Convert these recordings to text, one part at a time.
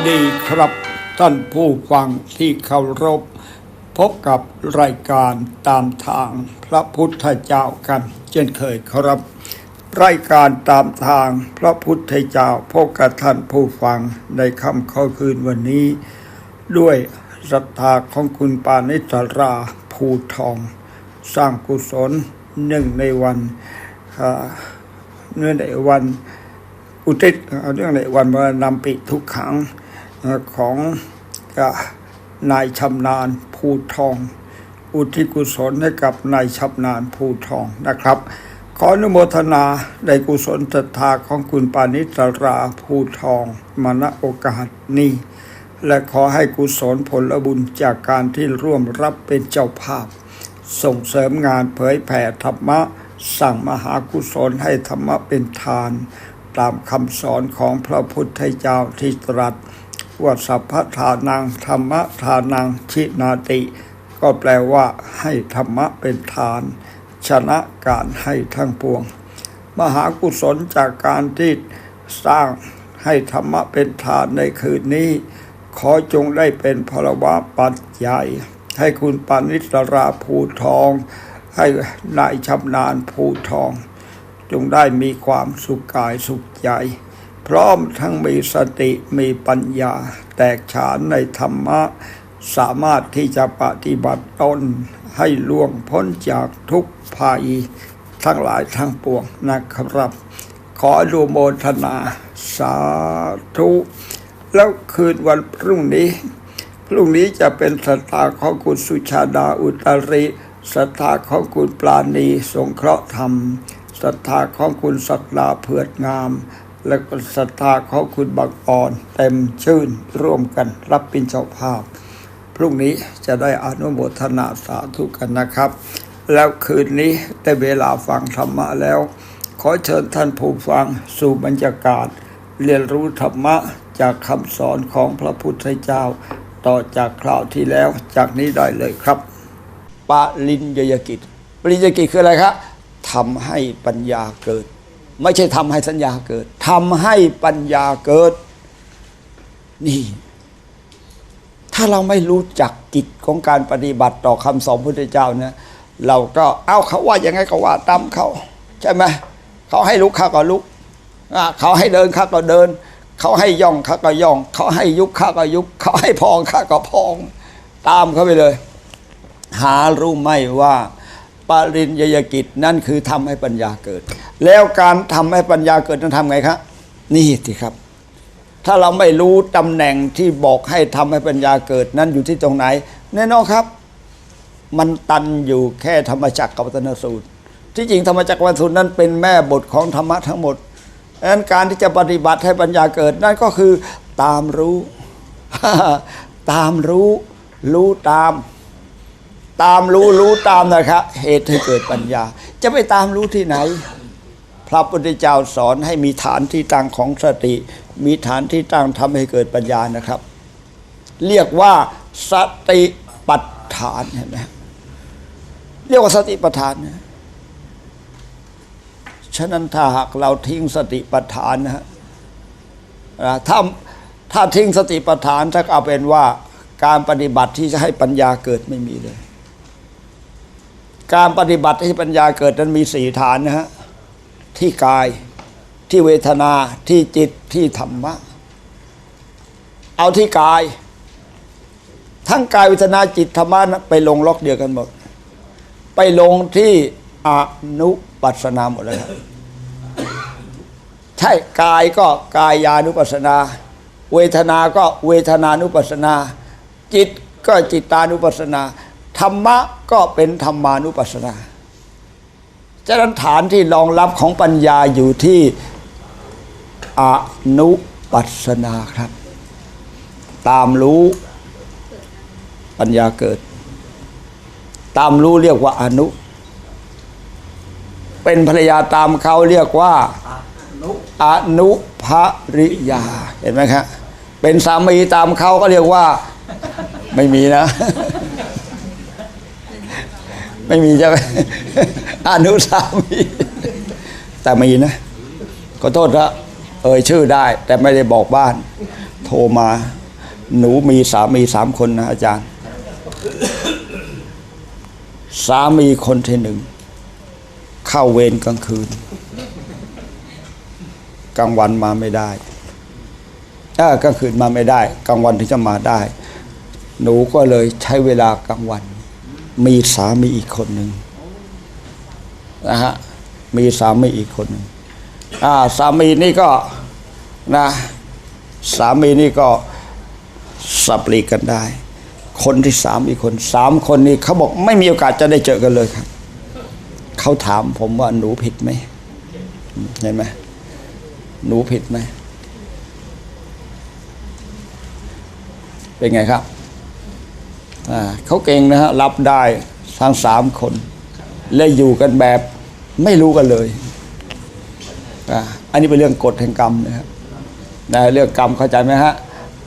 สวัสดีครับท่านผู้ฟังที่เคารพ พบกับรายการตามทางพระพุทธเจ้ากันเช่นเคยครับ รายการตามทางพระพุทธเจ้าพบกับท่านผู้ฟังในค่ำข้าคืนวันนี้ ด้วยศรัทธาของคุณปานิสราภูทอง สร้างกุศลหนึ่งในวันอ่าเนื่องในวันอุทิศเรื่องในวันมรณำปิทุกขัง ของนายชำนาญภูทอง อุทิกุศลให้กับนายชำนาญภูทองนะครับ ขออนุโมทนาในกุศลศรัทธาของคุณปานิสราภูทองมณโอกาสนี้และขอให้กุศลผลบุญจากการที่ร่วมรับเป็นเจ้าภาพ ส่งเสริมงานเผยแผ่ธรรมะ สั่งมหากุศลให้ธรรมะเป็นทาน ตามคำสอนของพระพุทธเจ้าที่ตรัส ว่าสัพพทานังธรรมทานังชินาติ ก็แปลว่า ให้ธรรมะเป็นทาน ชนะการให้ทั้งปวง มหากุศลจากการที่สร้างให้ธรรมะเป็นทานในคืนนี้ ขอจงได้เป็นพลวะปัจจัยให้คุณปานิสราภูทอง ให้นายชำนาญภูทอง จงได้มีความสุขกายสุขใจ พร้อมทั้งมีสติมีปัญญา แตกฉานในธรรมะ สามารถที่จะปฏิบัติตนให้ล่วงพ้นจากทุกภัยทั้งหลายทั้งปวงนะครับ ขออนุโมทนา สาธุ แล้วคืนวันพรุ่งนี้ พรุ่งนี้จะเป็นศรัทธาของคุณสุชาดาอุตริศรัทธาของคุณปราณีสงเคราะห์ธรรมศรัทธาของคุณศักดาเผือดงาม และก็ศรัทธาของคุณบังอ่อนเต็มชื่นร่วมกันรับเป็นเจ้าภาพ พรุ่งนี้จะได้อนุโมทนาสาธุกันนะครับ แล้วคืนนี้ได้เวลาฟังธรรมะแล้ว ขอเชิญท่านผู้ฟังสู่บรรยากาศ เรียนรู้ธรรมะจากคำสอนของพระพุทธเจ้า ต่อจากคราวที่แล้วจากนี้ได้เลยครับปริญญยกิจปริญญยกิจคืออะไรครับทำให้ปัญญาเกิด ไม่ใช่ทำให้สัญญาเกิดทำให้ปัญญาเกิด นี่ ถ้าเราไม่รู้จักกิจของการปฏิบัติต่อคำสอนพระพุทธเจ้าเนี่ยเราก็เอาเขาว่ายังไงก็ว่าตามเขา ใช่ไหมเขาให้ลุกข้าก็ลุกเขาให้เดินข้าก็เดิน เขาให้ย่องข้าก็ย่อง เขาให้ยุบข้าก็ยุบเขาให้พองข้าก็พอง ตามเขาไปเลย หารู้ไหมว่า ปริญญยกิจนั่นคือทำให้ปัญญาเกิด แล้วการทำให้ปัญญาเกิดนั้นทำไงครับนี่สิครับ ถ้าเราไม่รู้ตำแหน่งที่บอกให้ทำให้ปัญญาเกิดนั้นอยู่ที่ตรงไหน แน่นอนครับ มันตันอยู่แค่ธรรมจักรกับวันสูตร ที่จริงธรรมจักรกับวันสูตรนั้นเป็นแม่บทของธรรมะทั้งหมดดังนั้นการที่จะปฏิบัติให้ปัญญาเกิดนั่นก็คือตามรู้ ตามรู้ รู้ตาม ตามรู้รู้ตามนะครับเหตุให้เกิดปัญญา จะไปตามรู้ที่ไหน พระพุทธเจ้าสอนให้มีฐานที่ตั้งของสติ มีฐานที่ตั้งทำให้เกิดปัญญานะครับ เรียกว่าสติปัฏฐานเห็นไหมเรียกว่าสติปัฏฐานนะฉะนั้นถ้าหากเราทิ้งสติปัฏฐานนะฮะถ้าถ้าทิ้งสติปัฏฐานถ้าเอาเป็นว่าการปฏิบัติที่จะให้ปัญญาเกิดไม่มีเลย การปฏิบัติให้ปัญญาเกิดนั้นมีสี่ฐานนะฮะที่กายที่เวทนาที่จิตที่ธรรมะ เอาที่กาย ทั้งกายเวทนาจิตธรรมะนะไปลงล็อกเดียวกันหมด ไปลงที่อนุปัสนาหมดเลยครับใช่กายก็กายานุปัสนา เวทนาก็เวทนานุปัสนา จิตก็จิตานุปัสนา ธรรมะก็เป็นธรรมานุปัสสนาฉะนั้นฐานที่รองรับของปัญญาอยู่ที่อนุปัสสนาครับ ตามรู้ปัญญาเกิด ตามรู้เรียกว่าอนุ เป็นภรรยาตามเขาเรียกว่าอนุภริยา เห็นไหมครับเป็นสามีตามเขาก็เรียกว่าไม่มีนะ ไม่มีใช่ไหมอนุสามีแต่มีนะขอโทษนะเอ่ยชื่อได้ แต่ไม่ได้บอกบ้าน โทรมา หนูมีสามีสามคนนะอาจารย์ สามีคนที่หนึ่ง เข้าเวรกลางคืน กลางวันมาไม่ได้ถ้ากลางคืนมาไม่ได้ กลางวันถึงจะมาได้ หนูก็เลยใช้เวลากลางวัน มีสามีอีกคนหนึ่งนะฮะมีสามีอีกคนหนึ่งอ่าสามีนี่ก็นะสามีนี่ก็สับหลีกันได้ คนที่สามอีกคนสามคนนี้เขาบอกไม่มีโอกาสจะได้เจอกันเลยครับเขาถามผมว่าหนูผิดไหมเห็นไหมหนูผิดไหมเป็นไงครับ เขาเก่งนะฮะรับได้ทั้งสามคน และอยู่กันแบบไม่รู้กันเลยอันนี้เป็นเรื่องกฎแห่งกรรมนะครับนะเรื่องกรรมเข้าใจไหมฮะ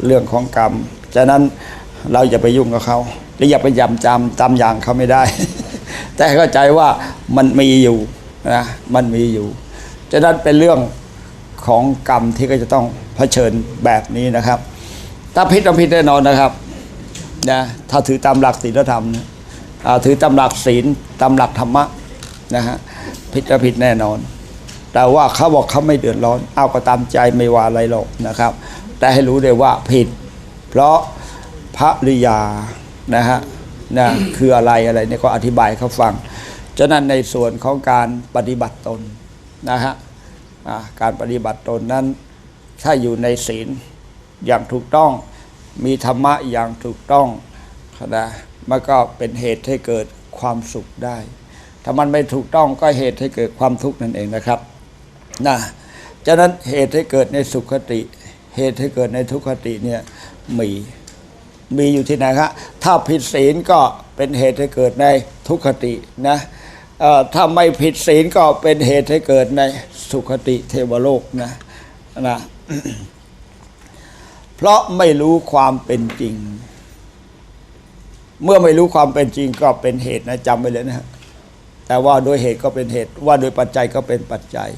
เรื่องของกรรมฉะนั้นเราอย่าไปยุ่งกับเขาหรือย่าไปยำจำจำอย่างเขาไม่ได้ แต่เข้าใจว่ามันมีอยู่นะมันมีอยู่ฉะนั้นเป็นเรื่องของกรรมที่ก็จะต้องเผชิญแบบนี้นะครับ ถ้าผิดต้องผิดแน่นอนนะครับ นะถ้าถือตามหลักศีลธรรมนะถือตามหลักศีลตามหลักธรรมะนะฮะผิดก็ผิดแน่นอน แต่ว่าเขาบอกเขาไม่เดือดร้อน เอาก็ตามใจไม่ว่าอะไรหรอกนะครับ แต่ให้รู้เลยว่าผิด เพราะพระริยานะฮะนะคืออะไรอะไรเนี่ยก็อธิบายเขาฟังฉะนั้นในส่วนของการปฏิบัติตนนะฮะการปฏิบัติตนนั้นถ้าอยู่ในศีลอย่างถูกต้อง มีธรรมะอย่างถูกต้องนะมันก็เป็นเหตุให้เกิดความสุขได้ ถ้ามันไม่ถูกต้องก็เหตุให้เกิดความทุกข์นั่นเองนะครับนะฉะนั้นเหตุให้เกิดในสุขคติ เหตุให้เกิดในทุกขติเนี่ยมีมีอยู่ที่ไหนครับถ้าผิดศีลก็เป็นเหตุให้เกิดในทุกขตินะเออถ้าไม่ผิดศีลก็เป็นเหตุให้เกิดในสุขติเทวโลกนะนะ เพราะไม่รู้ความเป็นจริง เมื่อไม่รู้ความเป็นจริงก็เป็นเหตุนะจำไว้เลยนะ แต่ว่าโดยเหตุก็เป็นเหตุ ว่าโดยปัจจัยก็เป็นปัจจัย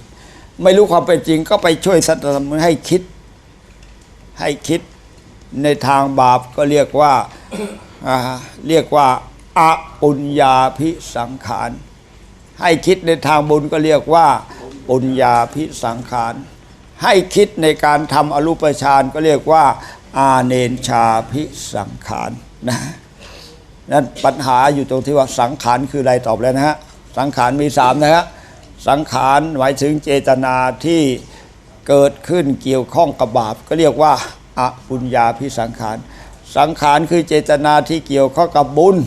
ไม่รู้ความเป็นจริงก็ไปช่วยสัตว์ธรรมให้คิด ให้คิดในทางบาปก็เรียกว่าอ่าเรียกว่าอาปุญญาพิสังขาร ให้คิดในทางบุญก็เรียกว่าปุญญาพิสังขาร ให้คิดในการทำอรูปฌานก็เรียกว่า อาเนนชาพิสังขารนะนั้นปัญหาอยู่ตรงที่ว่าสังขารคืออะไรตอบแล้วนะฮะสังขารมีสามนะฮะสังขารหมายถึงเจตนาที่เกิดขึ้นเกี่ยวข้องกับบาป ก็เรียกว่าอปุญญาพิสังขาร สังขารคือเจตนาที่เกี่ยวข้องกับบุญ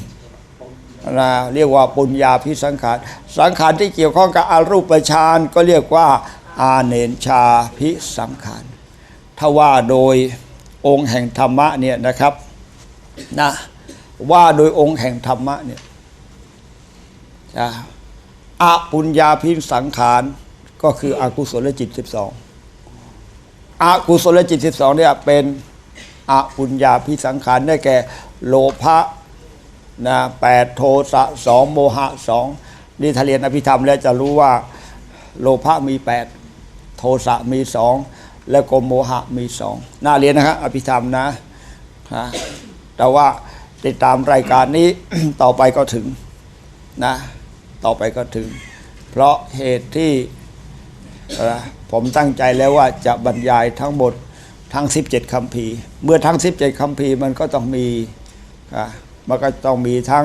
นะเรียกว่าปุญญาพิสังขาร สังขารที่เกี่ยวข้องกับอรูปฌานก็เรียกว่า อาเนนชาพิสังขารถ้าว่าโดยองค์แห่งธรรมะเนี่ยนะครับนะว่าโดยองค์แห่งธรรมะเนี่ยนะอปุญญาพิสังขารก็คืออกุศลจิต 12อกุศลจิต 12เนี่ยเป็นอปุญญาพิสังขารได้แก่โลภะนะแปดโทสะสองโมหะสองนี่ถ้าเรียนอภิธรรมแล้วจะรู้ว่าโลภะมีแปด โทสะมีสองแล้วก็โมหะมีสองน่าเรียนนะครับอภิธรรมนะนะแต่ว่าติดตามรายการนี้ ต่อไปก็ถึงนะต่อไปก็ถึง เพราะเหตุที่ผมตั้งใจแล้วว่าจะบรรยายทั้งหมดทั้ง 17คำพีร์ เมื่อทั้ง 17คำพีร์มันก็ต้องมีมันก็ต้องมีทั้ง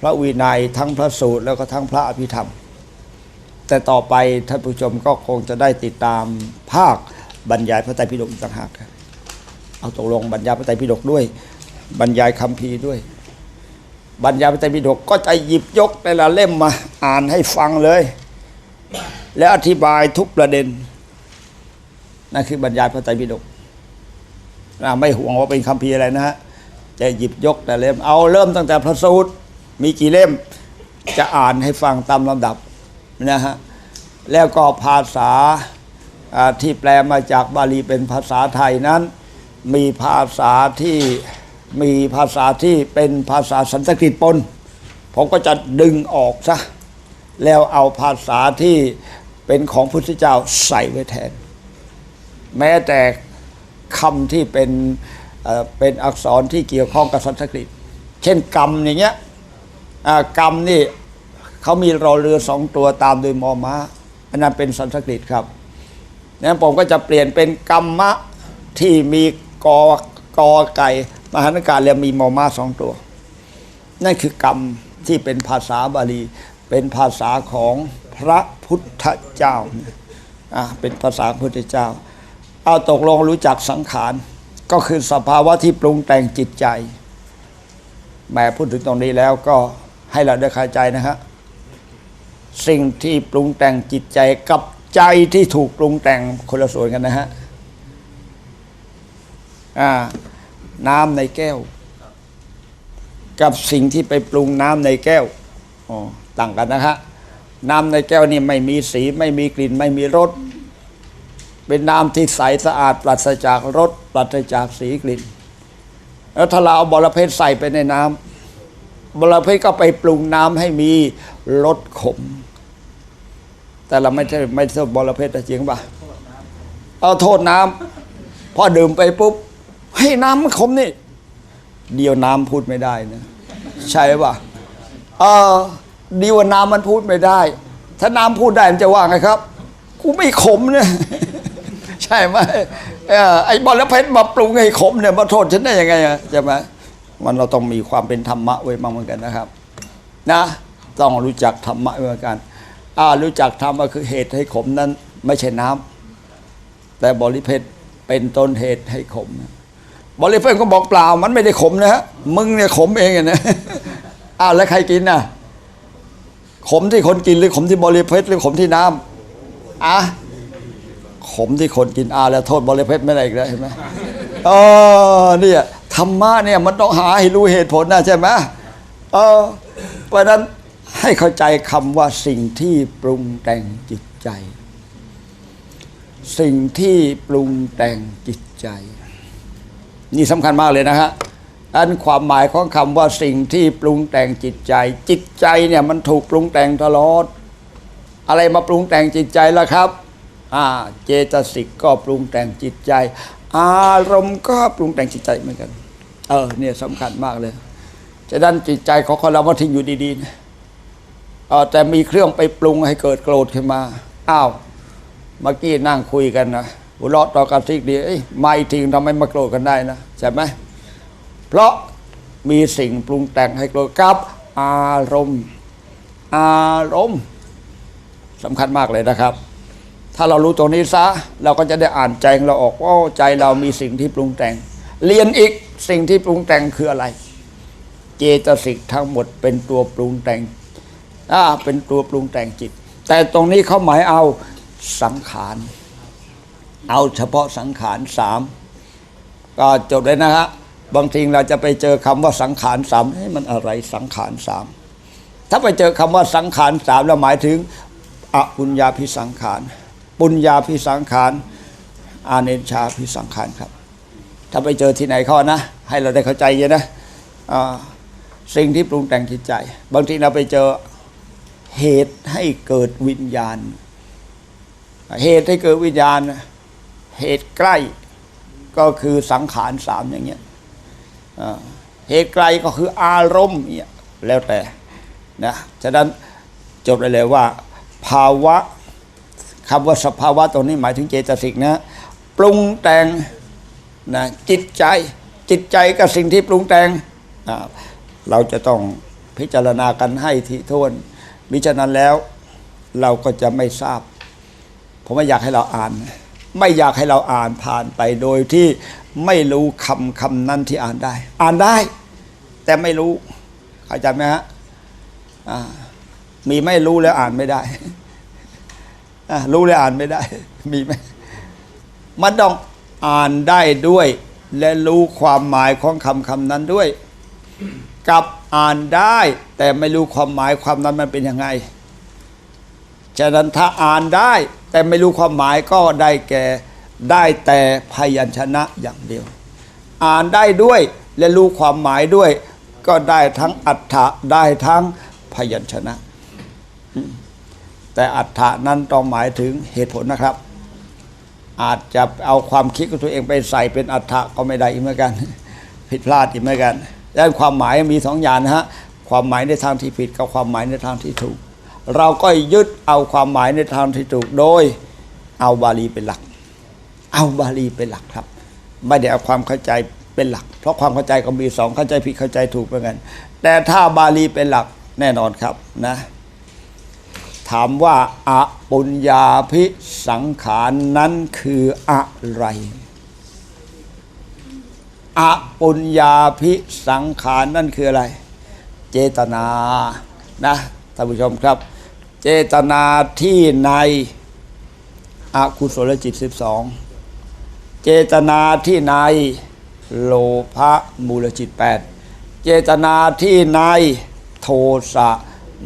พระวินัยทั้งพระสูตรแล้วก็ทั้งพระอภิธรรม แต่ต่อไปท่านผู้ชมก็คงจะได้ติดตามภาคบรรยายพระไตรปิฎกอีกต่างหากครับเอาตกลงบรรยายพระไตรปิฎกด้วย บรรยายคำพีร์ด้วย บรรยายพระไตรปิฎกก็จะหยิบยกแต่ละเล่มมาอ่านให้ฟังเลย แล้วอธิบายทุกประเด็นนั่นคือบรรยายพระไตรปิฎกนะไม่ห่วงว่าเป็นคำพีร์อะไรนะฮะจะหยิบยกแต่เล่มเอาเริ่มตั้งแต่พระสูตรมีกี่เล่มจะอ่านให้ฟังตามลำดับ นะฮะแล้วก็ภาษาที่แปลมาจากบาลีเป็นภาษาไทยนั้น มีภาษาที่มีภาษาที่เป็นภาษาสันสกฤตปน ผมก็จะดึงออกซะแล้วเอาภาษาที่เป็นของพุทธเจ้าใส่ไว้แทน แม้แต่คำที่เป็นเป็นอักษรที่เกี่ยวข้องกับสันสกฤต เช่นกรรมอย่างเงี้ยกรรมนี่ เขามีรอเรือสองตัวตามโดยมอม้าอันนั้นเป็นสันสกฤตครับนั้นผมก็จะเปลี่ยนเป็นกรรมะที่มีกอกอไก่มหานการแล้วมีมอม้าสองตัว นั่นคือกรรมที่เป็นภาษาบาลี เป็นภาษาของพระพุทธเจ้าอะเป็นภาษาพุทธเจ้า เอาตกลงรู้จักสังขารก็คือสภาวะที่ปรุงแต่งจิตใจแหม้พูดถึงตรงนี้แล้วก็ให้เราได้เข้าใจนะฮะ สิ่งที่ปรุงแต่งจิตใจกับใจที่ถูกปรุงแต่งคนละส่วนกันนะฮะน้ำในแก้ว กับสิ่งที่ไปปรุงน้ำในแก้วต่างกันนะฮะน้ำในแก้วนี่ไม่มีสีไม่มีกลิ่นไม่มีรสเป็นน้ำที่ใสสะอาดปราศจากรสปราศจากสีกลิ่น แล้วถ้าเราเอาบอระเพ็ดใส่ไปในน้ำบอระเพ็ดก็ไปปรุงน้ำให้มีรสขม แต่เราไม่ใช่ไม่ใช่บอระเพ็ดจริงป่ะเอาโทษน้ำพอดื่มไปปุ๊บให้น้ำมันขมนี่ เดียวน้ำพูดไม่ได้นะใช่ป่ะเออดีว่าน้ำมันพูดไม่ได้ ถ้าน้ำพูดได้มันจะว่าไงครับ กูไม่ขมเนี่ยใช่ไหมไอ้บอลเพชรมาปรุงให้ขมเนี่ยมาโทษฉันได้ยังไงอะใช่ไหมมันเราต้องมีความเป็นธรรมะไว้บ้างเหมือนกันนะครับ นะ ต้องรู้จักธรรมะไว้เหมือนกัน อารู้จักธรรมะคือเหตุให้ขมนั้น ไม่ใช่น้ำแต่บริเพชรเป็นต้นเหตุให้ขม บริเพนก็บอกเปล่า มันไม่ได้ขมนะฮะมึงเนี่ยขมเองนะอ้าวแล้วใครกินน่ะ ขมที่คนกินหรือขมที่บริเพชหรือขมที่น้ำอะขมที่คนกินอ้าวแล้วโทษบริเพชไม่ได้อีกแล้วเห็นไหมเออเนี่ยธรรมะเนี่ยมันต้องหาให้รู้เหตุผลนะใช่ไหมเออเพราะนั้น ให้เข้าใจคำว่าสิ่งที่ปรุงแต่งจิตใจ สิ่งที่ปรุงแต่งจิตใจ นี่สำคัญมากเลยนะฮะอันความหมายของคำว่าสิ่งที่ปรุงแต่งจิตใจ จิตใจเนี่ยมันถูกปรุงแต่งตลอด อะไรมาปรุงแต่งจิตใจล่ะครับอ่าเจตสิกก็ปรุงแต่งจิตใจ อารมณ์ก็ปรุงแต่งจิตใจเหมือนกัน เออเนี่ยสำคัญมากเลยจะดันจิตใจของคนเรามาทิ้งอยู่ดีๆนะ แต่มีเครื่องไปปรุงให้เกิดโกรธขึ้นมา อ้าวเมื่อกี้นั่งคุยกันนะหัวเราะต่อกันทีเดียวมาอีกทีทำไมมาโกรธกันได้นะใช่ไหมเพราะมีสิ่งปรุงแต่งให้โกรธกับอารมณ์ อารมณ์สำคัญมากเลยนะครับ ถ้าเรารู้ตรงนี้ซะ เราก็จะได้อ่านใจของเราออกว่าใจเรามีสิ่งที่ปรุงแต่ง เรียนอีกสิ่งที่ปรุงแต่งคืออะไร เจตสิกทั้งหมดเป็นตัวปรุงแต่ง อ่าเป็นตัวปรุงแต่งจิต แต่ตรงนี้เขาหมายเอาสังขาร เอาเฉพาะสังขารสามก็จดเลยนะฮะบางทีเราจะไปเจอคำว่าสังขารสามเฮ้มันอะไรสังขารสามถ้าไปเจอคำว่าสังขารสามแล้วหมายถึงอปุญญาพิสังขาร ปุญญาพิสังขารอาเนชาพิสังขารครับ ถ้าไปเจอที่ไหนเขานะ ให้เราได้เข้าใจเยอะนะอ่าสิ่งที่ปรุงแต่งจิตใจ บางทีเราไปเจอ เหตุให้เกิดวิญญาณ เหตุให้เกิดวิญญาณ เหตุใกล้ก็คือสังขารสามอย่างเงี้ยเหตุไกลก็คืออารมณ์เนี่ยแล้วแต่นะฉะนั้นจบเลยเลยว่า ภาวะคำว่าสภาวะตรงนี้หมายถึงเจตสิกนะ ปรุงแต่งนะจิตใจจิตใจกับสิ่งที่ปรุงแต่ง เราจะต้องพิจารณากันให้ที่ทวน มิฉะนั้นแล้วเราก็จะไม่ทราบ ผมไม่อยากให้เราอ่าน ไม่อยากให้เราอ่านผ่านไปโดยที่ไม่รู้คำคำนั้นที่อ่านได้ อ่านได้ แต่ไม่รู้เข้าใจไหมฮะมีไม่รู้แล้วอ่านไม่ได้รู้แล้วอ่านไม่ได้ มีไหมมันต้องอ่านได้ด้วย และรู้ความหมายของคำคำนั้นด้วย กับอ่านได้ แต่ไม่รู้ความหมายความนั้นมันเป็นยังไง ฉะนั้นถ้าอ่านได้ แต่ไม่รู้ความหมายก็ได้แก่ได้แต่พยัญชนะอย่างเดียว อ่านได้ด้วยและรู้ความหมายด้วย ก็ได้ทั้งอัฏฐะได้ทั้งพยัญชนะ แต่อัฏฐะนั้นต้องหมายถึงเหตุผลนะครับ อาจจะเอาความคิดของตัวเองไปใส่เป็นอัฏฐะก็ไม่ได้อีกเหมือนกัน ผิดพลาดอีกเหมือนกัน ดังนั้นความหมายมีสองอย่างนะฮะความหมายในทางที่ผิดกับความหมายในทางที่ถูก เราก็ยึดเอาความหมายในทางที่ถูกโดย เอาบาลีเป็นหลัก เอาบาลีเป็นหลักครับ ไม่ได้เอาความเข้าใจเป็นหลัก เพราะความเข้าใจก็มีสองเข้าใจผิดเข้าใจถูกเหมือนกัน แต่ถ้าบาลีเป็นหลักแน่นอนครับนะถามว่าอปุญญาพิสังขารนั้นคืออะไร อปุญญาพิสังขารนั่นคืออะไร เจตนานะท่านผู้ชมครับ เจตนาที่ในอกุศลจิต 12 เจตนาที่ในโลภะมูลจิต 8 เจตนาที่ในโทสะ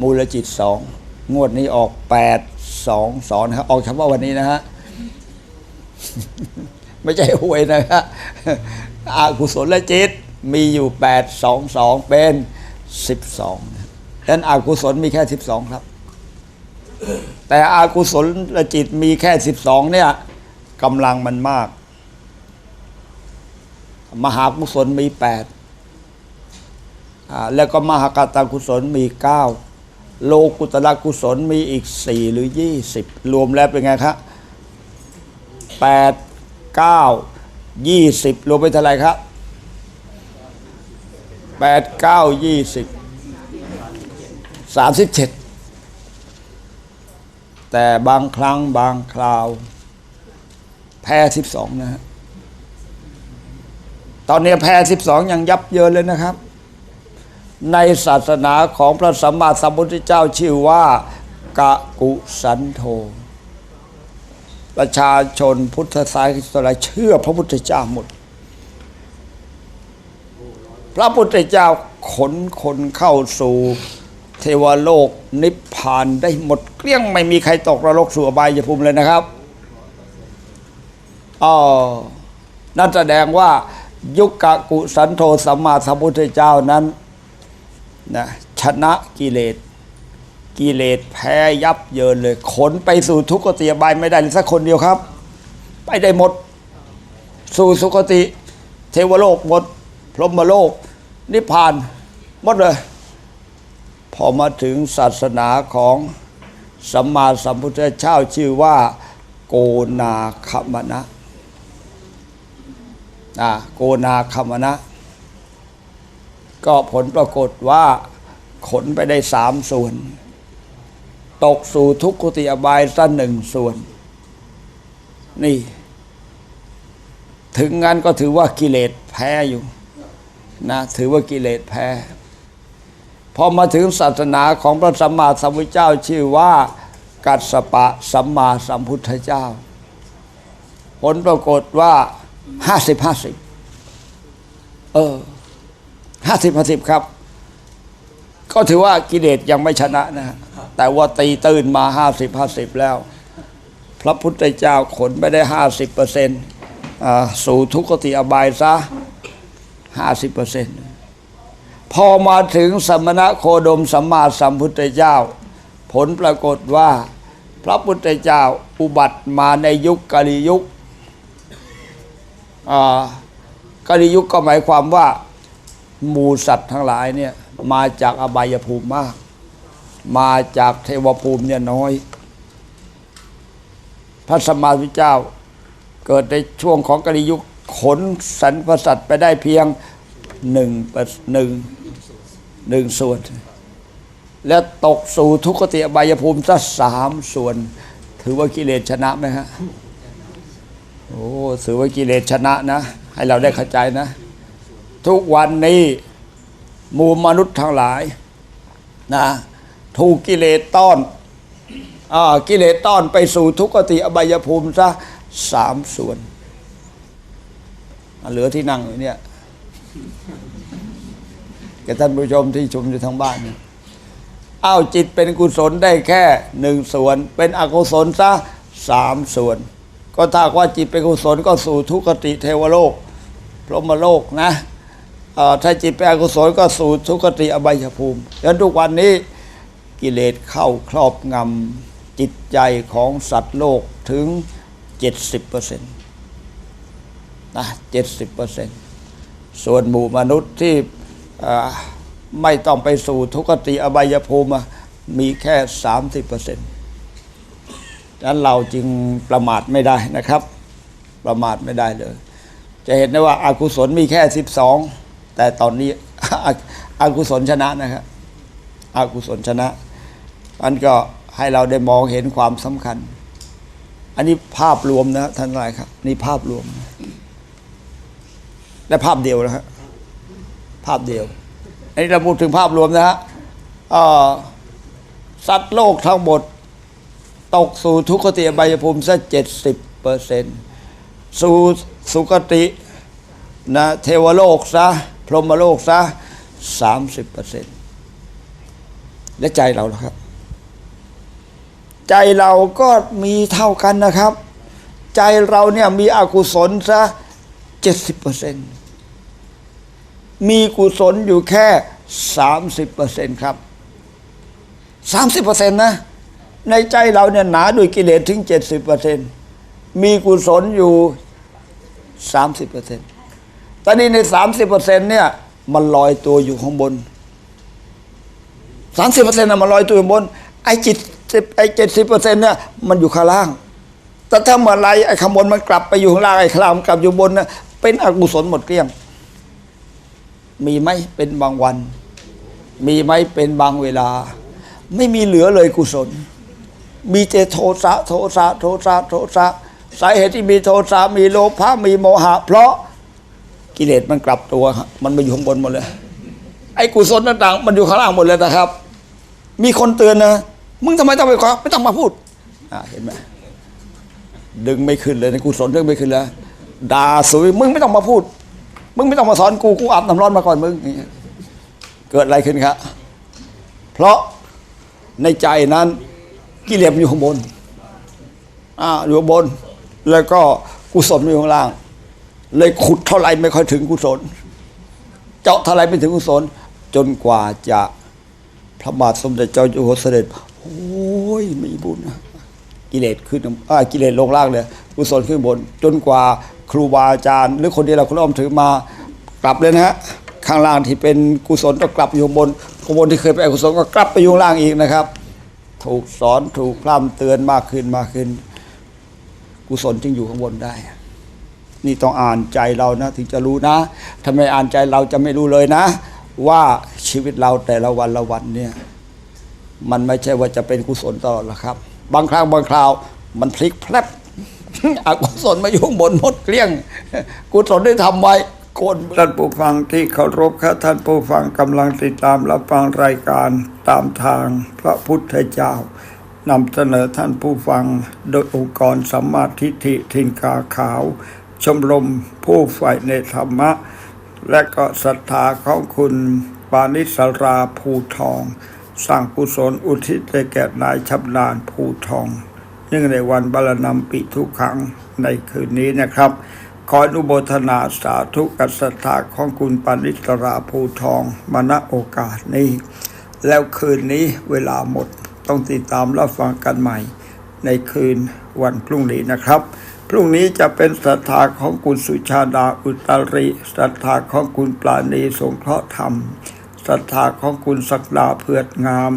มูลจิตสองงวดนี้ออก 8 2 2นะครับออกเฉพาะวันนี้นะฮะ ไม่ใช่หวยนะครับ อากุศลจิตมีอยู่ 8 2 2 เป็น 12นะดังนั้นอากุศลมีแค่ 12 ครับ แต่อากุศลจิตมีแค่ 12 เนี่ยกำลังมันมาก มหากุศลมี8อ่าแล้วก็มหากาตากุศลมี 9 โลกุตระกุศลมีอีก 4 หรือ 20 รวมแล้วเป็นไงครับแปดเก้า ยี่สิบรวมไปเท่าไหร่ครับแปดเก้ายี่สิบสามสิบเจ็ดแต่บางครั้งบางคราว แพ้สิบสองนะฮะตอนนี้แพ้สิบสองยังยับเยินเลยนะครับ ในศาสนาของพระสัมมาสัมพุทธเจ้าชื่อว่ากะกุสันโธ ประชาชนพุทธศาสนิกเชื่อพระพุทธเจ้าหมด พระพุทธเจ้าขนคนเข้าสู่เทวโลกนิพพานได้หมดเกลี้ยงไม่มีใครตกนรกสู่อบายภูมิเลยนะครับอ๋อนั่นแสดงว่ายุคกะกุสันโธสัมมาสัมพุทธเจ้านั้นนะชนะกิเลส กิเลสแพ้ยับเยินเลย ขนไปสู่ทุกขติบายไม่ได้เลยสักคนเดียวครับ ไปได้หมด สู่สุคติ เทวโลกหมด พรหมโลก นิพพานหมดเลย พอมาถึงศาสนาของสัมมาสัมพุทธเจ้าชื่อว่า โกนาคมณะอ่าโกนาคมณะก็ผลปรากฏว่าขนไปได้สามส่วน ตกสู่ทุกขติอบายสักหนึ่งส่วน นี่ ถึงงั้นก็ถือว่ากิเลสแพ้อยู่นะถือว่ากิเลสแพ้พอมาถึงศาสนาของพระสัมมาสัมพุทธเจ้าชื่อว่า กัสสปะสัมมาสัมพุทธเจ้า ผลปรากฏว่าห้าสิบห้าสิบเออห้าสิบห้าสิบครับ ก็ถือว่ากิเลสยังไม่ชนะนะฮะ แต่ว่าตีตื่นมาห้าสิบห้าสิบแล้ว พระพุทธเจ้าขนไปได้ห้าสิบเปอร์เซ็นต์สู่ทุกขติอบายซะห้าสิบเปอร์เซ็นต์พอมาถึงสมณะโคดมสัมมาสัมพุทธเจ้า ผลปรากฏว่า พระพุทธเจ้าอุบัติมาในยุคกาลียุคกาลียุคก็หมายความว่าหมูสัตว์ทั้งหลายเนี่ยมาจากอบายภูมิมาก มาจากเทวภูมิเนี่ยน้อย พระสมมาสัมพุทธเจ้า เกิดในช่วงของกาลยุคขนสรรพสัตว์ไปได้เพียงหนึ่งปหนึ่งหนึ่งส่วน และตกสู่ทุกขติอบายภูมิสักสามส่วน ถือว่ากิเลสชนะไหมฮะโอ้ถือว่ากิเลสชนะนะ ให้เราได้เข้าใจนะ ทุกวันนี้มูมนุษย์ทั้งหลายนะ ถูกกิเลสต้อนอากิเลสต้อนไปสู่ทุกขติอบายภูมิซะสามส่วน เหลือที่นั่งอยู่เนี่ยแกท่านผู้ชมที่ชมอยู่ทางบ้านเนี่ยอ้าวจิตเป็นกุศลได้แค่หนึ่งส่วน เป็นอกุศลซะสามส่วน ก็ถ้าว่าจิตเป็นกุศลก็สู่ทุกขติเทวโลกพรหมโลกนะอ่อถ้าจิตเป็นอกุศลก็สู่ทุกขติอบายภูมิดังนั้นทุกวันนี้ กิเลสเข้าครอบงำจิตใจของสัตว์โลกถึงเจ็ดสิบเปอร์เซ็นต์นะเจ็ดสิบเปอร์เซ็นต์ส่วนหมู่มนุษย์ที่ไม่ต้องไปสู่ทุกขติอบายภูมิมีแค่สามสิบเปอร์เซ็นต์ดังนั้นเราจึงประมาทไม่ได้นะครับ ประมาทไม่ได้เลย จะเห็นได้ว่าอากุศลมีแค่สิบสองแต่ตอนนี้อากุศลชนะนะครับอากุศลชนะ อันก็ให้เราได้มองเห็นความสำคัญ อันนี้ภาพรวมนะท่านหลายครับ นี่ภาพรวม และภาพเดียวนะฮะภาพเดียว อันนี้เราพูดถึงภาพรวมนะฮะสัตว์โลกทั้งหมด ตกสู่ทุกขติอบายภูมิซะเจ็ดสิบเปอร์เซ็นต์สู่สุคตินะเทวโลกซะพรหมโลกซะสามสิบเปอร์เซ็นต์และใจเราล่ะครับ ใจเราก็มีเท่ากันนะครับ ใจเราเนี่ยมีอกุศลซะเจ็ดสิบเปอร์เซ็นมีกุศลอยู่แค่สามสิบเปอร์เซ็นครับสามสิบเปอร์เซ็นนะ ในใจเราเนี่ยหนาด้วยกิเลสถึงเจ็ดสิบเปอร์เซ็นมีกุศลอยู่สามสิบเปอร์เซ็นตอนนี้ในสามสิบเปอร์เซ็นเนี่ยมันลอยตัวอยู่ข้างบนสามสิบเปอร์เซ็นต์มันลอยตัวอยู่บน ไอจิต ไอ้เจ็ดสิบเปอร์เซ็นต์เนี่ยมันอยู่ข้างล่าง แต่ถ้าเมื่อไรไอ้ข้างบนมันกลับไปอยู่ข้างล่างไอ้ข้างล่างมันกลับอยู่บนนะเป็นอกุศลหมดเกลี้ยง มีไหมเป็นบางวัน มีไหมเป็นบางเวลา ไม่มีเหลือเลยกุศล มีแต่โทสะโทสะโทสะโทสะสาเหตุที่มีโทสะมีโลภะมีโมหะ เพราะกิเลสมันกลับตัว มันมาอยู่ข้างบนหมดเลย ไอ้กุศลต่างๆ มันอยู่ข้างล่างหมดเลยนะครับ มีคนเตือนนะ มึงทำไมต้องไปขอไม่ต้องมาพูดอ่าเห็นไหมดึงไม่ขึ้นเลยในกุศลดึงไม่ขึ้นแล้วด่าสวยมึงไม่ต้องมาพูด มึงไม่ต้องมาสอนกูกูอาบน้ำร้อนมาก่อนมึงเกิดอะไรขึ้นครับเพราะในใจนั้นกิเลสมันอยู่ข้างบนอ่าอยู่ข้างบน แล้วก็กุศลมันอยู่ข้างล่าง เลยขุดเท่าไรไม่ค่อยถึงกุศล เจาะเท่าไรไม่ถึงกุศล จนกว่าจะพระบาทสมเด็จเจ้าอยู่หัวเสด็จ โอ้ยมีบุญนะกิเลสขึ้นอ่ากิเลสลงล่างเลยกุศลขึ้นบน จนกว่าครูบาอาจารย์ หรือคนที่เราคุณอ้อมถือมากลับเลยนะฮะข้างล่างที่เป็นกุศลก็กลับอยู่บนข้างบนที่เคยเป็นอกุศลก็กลับไปอยู่ล่างอีกนะครับ ถูกสอนถูกพร่ำเตือนมากขึ้นมากขึ้น กุศลจึงอยู่ข้างบนได้ นี่ต้องอ่านใจเรานะ ถึงจะรู้นะถ้าไม่อ่านใจเราจะไม่รู้เลยนะ ว่าชีวิตเราแต่ละวันละวันเนี่ย มันไม่ใช่ว่าจะเป็นกุศลตลอดหรอกครับ บางครั้งบางคราว มันพลิกแพลบอกุศลมาอยู่งบนหมดเกลี้ยง กุศลได้ทำไว้โกนท่านผู้ฟังที่เคารพครับท่านผู้ฟังกำลังติดตามรับฟังรายการตามทางพระพุทธเจ้านำเสนอท่านผู้ฟังโดยองค์กรสัมมาทิฏฐิทินกาขาว ชมรมผู้ใฝ่ในธรรมะ และก็ศรัทธาของคุณปานิสราภูทอง สร้างกุศลอุทิศให้แก่นายชำนาญภูทองเนื่องในวันบารนำปิทุกครั้งในคืนนี้นะครับ ขออนุโมทนาสาธุกับศรัทธาของคุณปานิสราภูทองมาณโอกาสนี้ แล้วคืนนี้เวลาหมดต้องติดตามรับฟังกันใหม่ ในคืนวันพรุ่งนี้นะครับ พรุ่งนี้จะเป็นศรัทธาของคุณสุชาดาอุตริศรัทธาของคุณปราณีสงเคราะห์ธรรม ศรัทธาของคุณศักดาเพือดงาม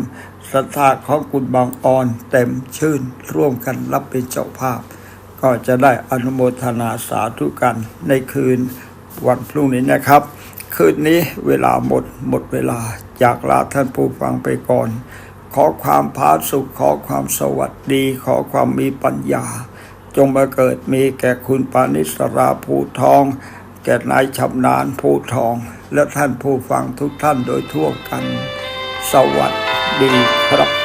ศรัทธาของคุณบางอ่อนเต็มชื่นร่วมกันรับเป็นเจ้าภาพ ก็จะได้อนุโมทนาสาธุกันในคืนวันพรุ่งนี้นะครับ คืนนี้เวลาหมดหมดเวลาจากลาท่านผู้ฟังไปก่อน ขอความพาสุขขอความสวัสดี ขอความมีปัญญา จงมาเกิดมีแก่คุณปานิสราภูทอง แก่นายชำนาญผู้ทอง และท่านผู้ฟังทุกท่านโดยทั่วกัน สวัสดีครับ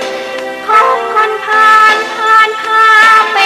คนผ่านผ่านผ่าไป